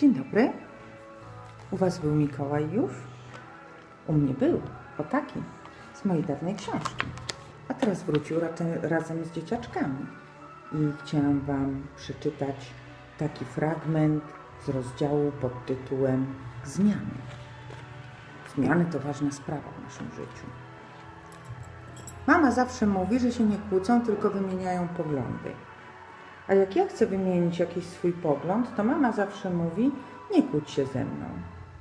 Dzień dobry. U Was był Mikołaj już? U mnie był, o taki, z mojej dawnej książki. A teraz wrócił raczej razem z dzieciaczkami. I chciałam Wam przeczytać taki fragment z rozdziału pod tytułem Zmiany. Zmiany to ważna sprawa w naszym życiu. Mama zawsze mówi, że się nie kłócą, tylko wymieniają poglądy. A jak ja chcę wymienić jakiś swój pogląd, to mama zawsze mówi: Nie kłóć się ze mną,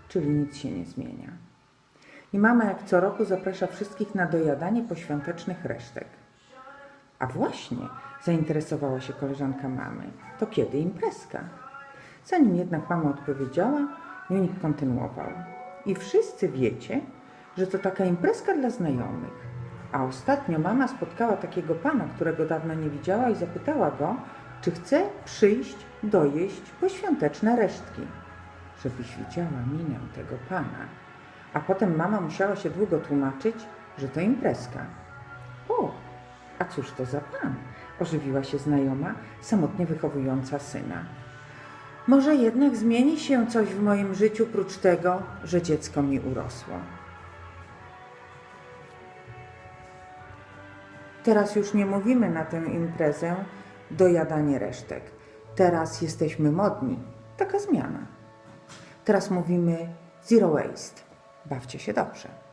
czyli nic się nie zmienia. I mama, jak co roku, zaprasza wszystkich na dojadanie poświątecznych resztek. A właśnie, zainteresowała się koleżanka mamy, to kiedy imprezka? Zanim jednak mama odpowiedziała, Junik kontynuował. I wszyscy wiecie, że to taka imprezka dla znajomych. A ostatnio mama spotkała takiego pana, którego dawno nie widziała i zapytała go, czy chce przyjść dojeść poświąteczne resztki. Żebyś widziała minę tego pana. A potem mama musiała się długo tłumaczyć, że to imprezka. O, a cóż to za pan? Ożywiła się znajoma, samotnie wychowująca syna. Może jednak zmieni się coś w moim życiu prócz tego, że dziecko mi urosło. Teraz już nie mówimy na tę imprezę dojadanie resztek. Teraz jesteśmy modni. Taka zmiana. Teraz mówimy zero waste. Bawcie się dobrze.